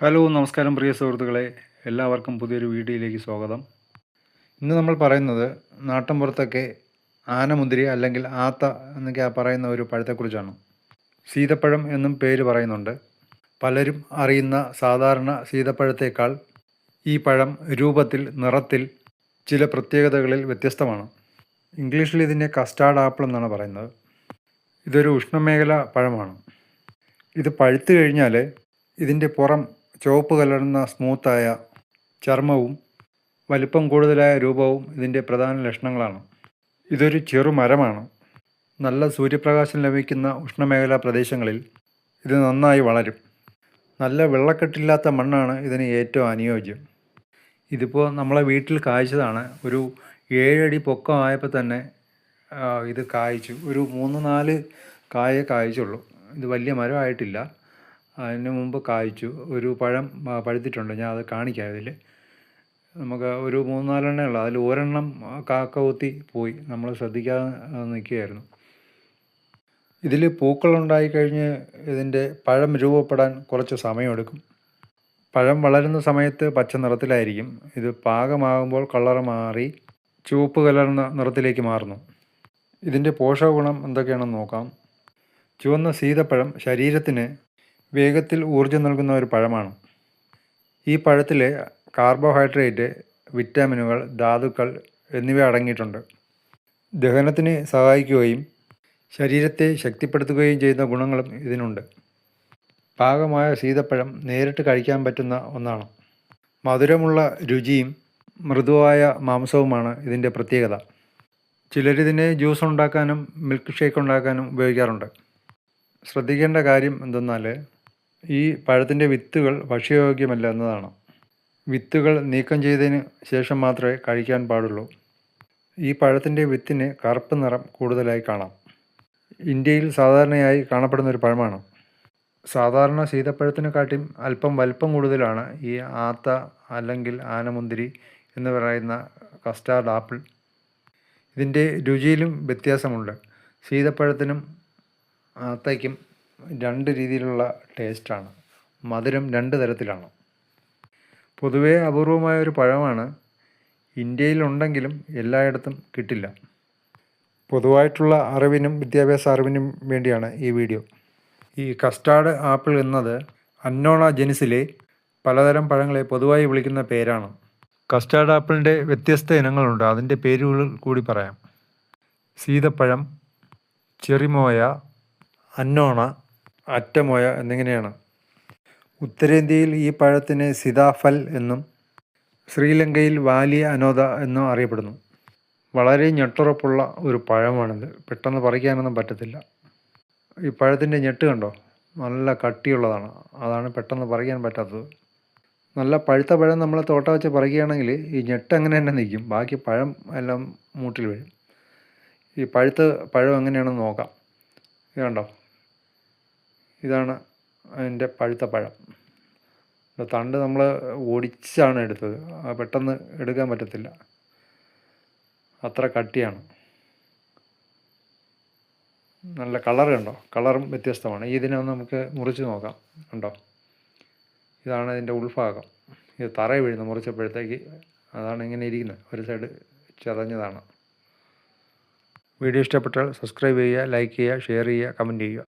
Hello നമസ്കാരം പ്രിയ സുഹൃത്തുക്കളെ. എല്ലാവർക്കും പുതിയൊരു വീഡിയോയിലേക്ക് സ്വാഗതം. ഇന്ന് നമ്മൾ പറയുന്നത് നാട്ടിൻപുറത്തൊക്കെ ആനമുന്തിരി അല്ലെങ്കിൽ ആത്ത എന്നൊക്കെ ആ പറയുന്ന ഒരു പഴത്തെക്കുറിച്ചാണ്. സീതപ്പഴം എന്നും പേര് പറയുന്നുണ്ട്. പലരും അറിയുന്ന സാധാരണ സീതപ്പഴത്തേക്കാൾ ഈ പഴം രൂപത്തിൽ നിറത്തിൽ ചില പ്രത്യേകതകളിൽ വ്യത്യസ്തമാണ്. ഇംഗ്ലീഷിൽ ഇതിനെ കസ്റ്റാർഡ് ആപ്പിൾ എന്നാണ് പറയുന്നത്. ഇതൊരു ഉഷ്ണമേഖല പഴമാണ്. ഇത് പഴുത്തു കഴിഞ്ഞാൽ ഇതിന്റെ പുറം ചുവപ്പ് കലർന്ന സ്മൂത്തായ ചർമ്മവും വലിപ്പം കൂടുതലായ രൂപവും ഇതിന്റെ പ്രധാന ലക്ഷണങ്ങളാണ്. ഇതൊരു ചെറുമരമാണ് നല്ല സൂര്യപ്രകാശം ലഭിക്കുന്ന ഉഷ്ണമേഖലാ പ്രദേശങ്ങളിൽ ഇത് നന്നായി വളരും. നല്ല വെള്ളക്കെട്ടില്ലാത്ത മണ്ണാണ് ഇതിന് ഏറ്റവും അനുയോജ്യം. ഇതിപ്പോൾ നമ്മളെ വീട്ടിൽ കായ്ച്ചതാണ്. ഒരു ഏഴടി പൊക്കമായപ്പോൾ തന്നെ ഇത് കായ്ച്ചു. ഒരു മൂന്ന് നാല് കായേ കായ്ച്ചുള്ളൂ. ഇത് വലിയ മരമായിട്ടില്ല. അതിന് മുമ്പ് കായ്ച്ചു. ഒരു പഴം പഴുത്തിട്ടുണ്ട്. ഞാൻ അത് കാണിക്കാം ഇതിൽ നമുക്ക് ഒരു മൂന്ന് നാലെണ്ണേ ഉള്ളൂ. അതിൽ ഒരെണ്ണം കാക്ക കൊത്തി പോയി. നമ്മൾ ശ്രദ്ധിക്കാതെ നിൽക്കുകയായിരുന്നു. ഇതിൽ പൂക്കളുണ്ടായി കഴിഞ്ഞ് ഇതിന്റെ പഴം രൂപപ്പെടാൻ കുറച്ച് സമയമെടുക്കും. പഴം വളരുന്ന സമയത്ത് പച്ച നിറത്തിലായിരിക്കും. ഇത് പാകമാകുമ്പോൾ കളർ മാറി ചുവപ്പ് കലർന്ന നിറത്തിലേക്ക് മാറുന്നു. ഇതിന്റെ പോഷക ഗുണം എന്തൊക്കെയാണെന്ന് നോക്കാം. ചുവന്ന സീതപ്പഴം ശരീരത്തിന് വേഗത്തിൽ ഊർജം നൽകുന്ന ഒരു പഴമാണ്. ഈ പഴത്തിലെ കാർബോഹൈഡ്രേറ്റ് വിറ്റാമിനുകൾ ധാതുക്കൾ എന്നിവ അടങ്ങിയിട്ടുണ്ട്. ദഹനത്തിന് സഹായിക്കുകയും ശരീരത്തെ ശക്തിപ്പെടുത്തുകയും ചെയ്യുന്ന ഗുണങ്ങളും ഇതിനുണ്ട്. പാകമായ സീതപ്പഴം നേരിട്ട് കഴിക്കാൻ പറ്റുന്ന ഒന്നാണ്. മധുരമുള്ള രുചിയും മൃദുവായ മാംസവുമാണ് ഇതിന്റെ പ്രത്യേകത. ചിലരിതിനെ ജ്യൂസ് ഉണ്ടാക്കാനും മിൽക്ക് ഷേക്ക് ഉണ്ടാക്കാനും ഉപയോഗിക്കാറുണ്ട്. ശ്രദ്ധിക്കേണ്ട കാര്യം എന്തെന്നാൽ ഈ പഴത്തിന്റെ വിത്തുകൾ ഭക്ഷ്യയോഗ്യമല്ല എന്നതാണ്. വിത്തുകൾ നീക്കം ചെയ്തതിന് ശേഷം മാത്രമേ കഴിക്കാൻ പാടുള്ളൂ. ഈ പഴത്തിന്റെ വിത്തിന് കറുപ്പ് നിറം കൂടുതലായി കാണാം. ഇന്ത്യയിൽ സാധാരണയായി കാണപ്പെടുന്ന ഒരു പഴമാണ്. സാധാരണ സീതപ്പഴത്തിനെക്കാട്ടിയും അല്പം വലിപ്പം കൂടുതലാണ് ഈ ആത്ത അല്ലെങ്കിൽ ആനമുന്തിരി എന്ന് പറയുന്ന കസ്റ്റാർഡ് ആപ്പിൾ. ഇതിന്റെ രുചിയിലും വ്യത്യാസമുണ്ട്. സീതപ്പഴത്തിനും ആത്തയ്ക്കും രണ്ട് രീതിയിലുള്ള ടേസ്റ്റാണ്. മധുരം രണ്ട് തരത്തിലാണ്. പൊതുവേ അപൂർവമായ ഒരു പഴമാണ്. ഇന്ത്യയിലുണ്ടെങ്കിലും എല്ലായിടത്തും കിട്ടില്ല. പൊതുവായിട്ടുള്ള അറിവിനും വിദ്യാഭ്യാസ അറിവിനും വേണ്ടിയാണ് ഈ വീഡിയോ. ഈ കസ്റ്റാർഡ് ആപ്പിൾ എന്നത് അന്നോണ ജനിസിലെ പലതരം പഴങ്ങളെ പൊതുവായി വിളിക്കുന്ന പേരാണ്. കസ്റ്റാർഡ് ആപ്പിളിന്റെ വ്യത്യസ്ത ഇനങ്ങളുണ്ട്. അതിന്റെ പേരുകൾ കൂടി പറയാം. സീതപ്പഴം ചെറിമോയ അന്നോണ അറ്റമോയ എന്നിങ്ങനെയാണ്. ഉത്തരേന്ത്യയിൽ ഈ പഴത്തിന് സിതാഫൽ എന്നും ശ്രീലങ്കയിൽ വാലിയ അനോദ എന്നും അറിയപ്പെടുന്നു. വളരെ ഞെട്ടുറപ്പുള്ള ഒരു പഴമാണിത്. പെട്ടെന്ന് പറിക്കാനൊന്നും പറ്റത്തില്ല. ഈ പഴത്തിന്റെ ഞെട്ട് കണ്ടോ? നല്ല കട്ടിയുള്ളതാണ്. അതാണ് പെട്ടെന്ന് പറിക്കാൻ പറ്റാത്തത്. നല്ല പഴുത്ത പഴം നമ്മൾ തോട്ട വെച്ച് പറിക്കുകയാണെങ്കിൽ ഈ ഞെട്ട് അങ്ങനെ തന്നെ നിൽക്കും. ബാക്കി പഴം എല്ലാം മൂട്ടിൽ വീഴും. ഈ പഴുത്ത പഴം എങ്ങനെയാണെന്ന് നോക്കാം. കണ്ടോ? ഇതാണ് അതിന്റെ പഴുത്ത പഴം. തണ്ട് നമ്മൾ ഒടിച്ചാണ് എടുത്തത്. പെട്ടെന്ന് എടുക്കാൻ പറ്റത്തില്ല. അത്ര കട്ടിയാണ്. നല്ല കളർ കളറും വ്യത്യസ്തമാണ്. ഇതിനെ ഒന്ന് നമുക്ക് മുറിച്ച് നോക്കാം. കണ്ടോ? ഇതാണ് ഇതിന്റെ ഉൾഭാഗം. ഇത് തറ വീഴുന്നു മുറിച്ചപ്പോഴത്തേക്ക്. അതാണ് ഇങ്ങനെ ഇരിക്കുന്നത്. ഒരു സൈഡ് ചതഞ്ഞതാണ്. വീഡിയോ ഇഷ്ടപ്പെട്ടാൽ സബ്സ്ക്രൈബ് ചെയ്യുക ലൈക്ക് ചെയ്യുക ഷെയർ ചെയ്യുക കമന്റ് ചെയ്യുക.